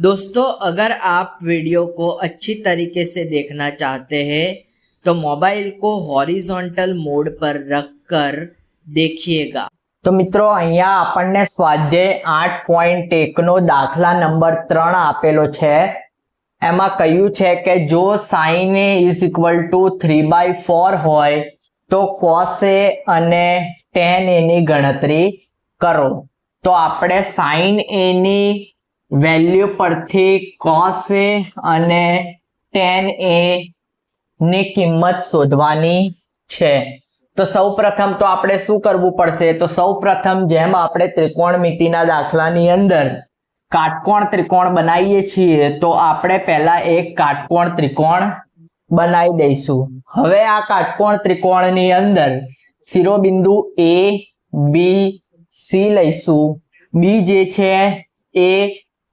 दोस्तों अगर आप वीडियो को अच्छी तरीके से देखना चाहते हैं तो मोबाइल को हॉरिजॉन्टल मोड पर रखकर देखिएगा તો મિત્રો અહીંયા આપણને સ્વાધ્યાય આઠ પોઈન્ટ એકનો દાખલા નંબર ત્રણ આપેલો છે એમાં કહ્યું છે કે જો sine A is equal to three by four હોય તો કોસ એ અને ટેન એની ગણતરી કરો તો આપણે સાઈન એની વેલ્યુ પરથી કોસ એ અને ટેન એ ની કિંમત શોધવાની છે. તો સૌ પ્રથમ તો આપણે શું કરવું પડશે? તો સૌ પ્રથમ જેમ આપણે ત્રિકોણમિતિના દાખલાની અંદર કાટકોણ ત્રિકોણ બનાવીએ છીએ, તો આપણે પહેલા એક કાટકોણ ત્રિકોણ બનાવી દઈશું. હવે આ કાટકોણ ત્રિકોણની અંદર શિરોબિંદુ એ બી સી લઈશું. બી જે છે એ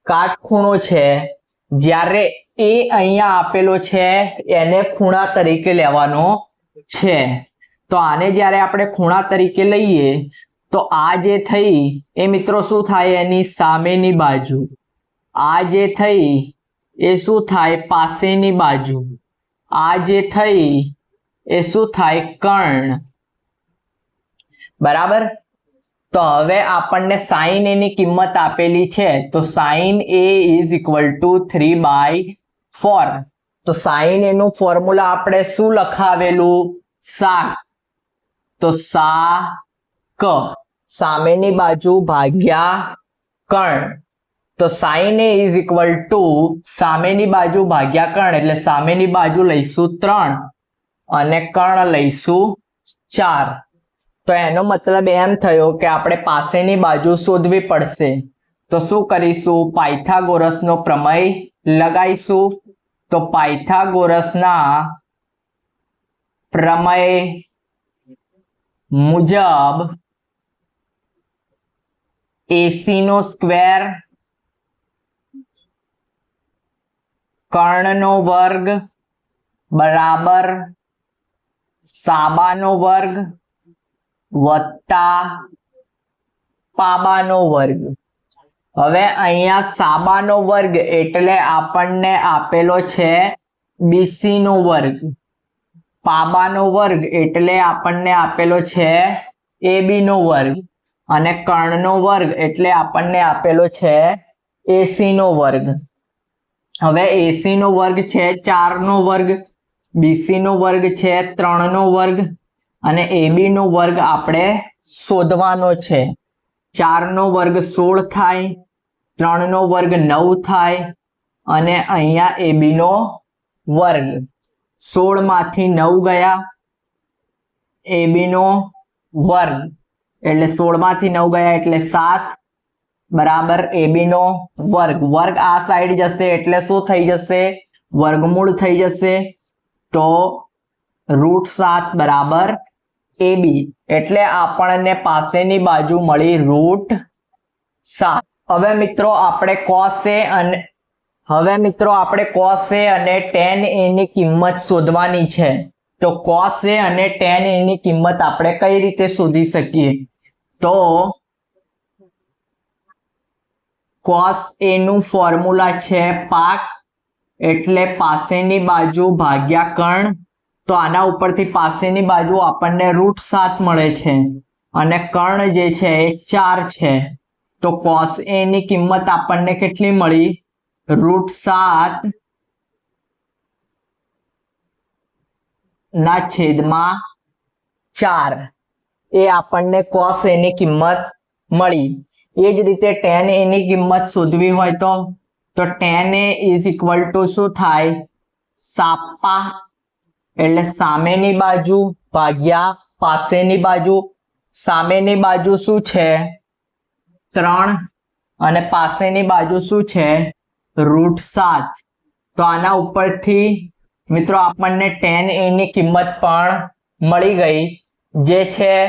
કાટખૂણો છે. જ્યારે એ અહીંયા આપેલો છે, એને ખૂણા તરીકે લેવાનો છે. તો આને જ્યારે આપણે ખૂણા તરીકે લઈએ, તો આ જે થઈ, એ મિત્રો શું થાય? એની સામેની બાજુ. આ જે થઈ, એ શું થાય? પાસેની બાજુ. આ જે થઈ, એ શું થાય? કર્ણ. બરાબર? તો હવે આપણને સાઈન એની કિંમત આપેલી છે, તો sine A is equal to three by four તો સાઈન એનું ફોર્મ્યુલા આપણે શું લખાવેલું? સા તો સા ક સામેની બાજુ ભાગ્યા કર્ણ તો sine A is equal to સામેની બાજુ ભાગ્યા કર્ણ એટલે સામેની બાજુ લઈશું ત્રણ અને કર્ણ લઈશું ચાર. તો એનો મતલબ એમ થયો કે આપણે પાસેની બાજુ શોધવી પડશે. તો શું કરીશું? પાયથાગોરસનો પ્રમેય લગાઈશું. તો પાયથાગોરસના પ્રમેય મુજબ એસી નો સ્ક્વેર કર્ણનો વર્ગ બરાબર સાબાનો વર્ગ વત્તા પાબાનો વર્ગ. હવે અહીંયા સાબાનો વર્ગ એટલે આપણને આપેલો છે બીસી નો વર્ગ. પાબાનો વર્ગ એટલે આપણને આપેલો છે એબી નો વર્ગ. અને કર્ણનો વર્ગ એટલે આપણને આપેલો છે એસી નો વર્ગ. હવે એસી નો વર્ગ છે ચાર નો વર્ગ બીસી નો વર્ગ છે ત્રણ નો વર્ગ અને એબી નો વર્ગ આપણે શોધવાનો છે. ચારનો વર્ગ સોળ થાય ત્રણનો વર્ગ નવ થાય, અને અહીંયા એબીનો વર્ગ. સોળમાંથી નવ ગયા એબીનો વર્ગ. એટલે સોળમાંથી નવ ગયા એટલે સાત, બરાબર એબીનો વર્ગ. વર્ગ આ સાઈડ જશે એટલે શું થઈ જશે? વર્ગમૂળ થઈ જશે. તો રૂટ સાત બરાબર એ બી એટલે આપણને પાસેની બાજુ મળી રૂટ સાત. હવે મિત્રો આપણે કોસે અને હવે મિત્રો આપણે કોસે અને ટેન એની કિંમત શોધવાની છે. તો કોસે અને ટેન એની કિંમત આપણે કઈ રીતે શોધી શકીએ? તો કોસ એનું ફોર્મ્યુલા છે પાક એટલે પાસેની બાજુ ભાગ્યા કર્ણ તો આના ઉપરથી પાસેની બાજુ આપણને રૂટ સાત મળે છે અને કર્ણ જે છે એ ચાર છે. તો કોસ એની કિંમત આપણને કેટલી મળી? રૂટ સાત ના છેદમાં ચાર. એ આપણને કોસ એની કિંમત મળી. એ જ રીતે ટેન એની કિંમત શોધવી હોય તો? તો tan A is equal to શું થાય? સાપા એટલે સામેની બાજુ ભાગ્યા, પાસેની બાજુ, સામેની બાજુ શું છે? ત્રણ. અને પાસેની બાજુ શું છે? રૂટ સાત. તો આના ઉપરથી મિત્રો આપણને ટેન એની કિંમત પણ મળી ગઈ, જે છે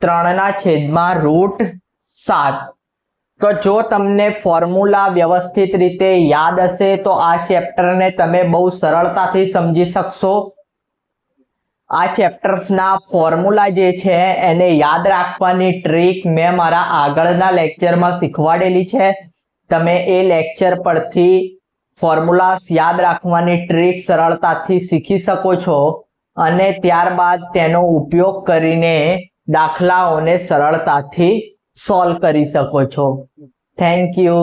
ત્રણના છેદમાં રૂટ સાત. તો જો તમને ફોર્મ્યુલા વ્યવસ્થિત રીતે યાદ હશે, તો આ ચેપ્ટરને તમે બહુ સરળતાથી સમજી શકશો. આ ચેપ્ટર્સના ફોર્મ્યુલા જે છે, એને યાદ રાખવાની ટ્રીક મેં મારા આગળના લેક્ચરમાં શીખવાડેલી છે. તમે એ લેક્ચર પરથી ફોર્મ્યુલાસ યાદ રાખવાની ટ્રીક સરળતાથી શીખી શકો છો અને ત્યારબાદ તેનો ઉપયોગ કરીને દાખલાઓને સરળતાથી સોલ્વ કરી શકો છો. Thank you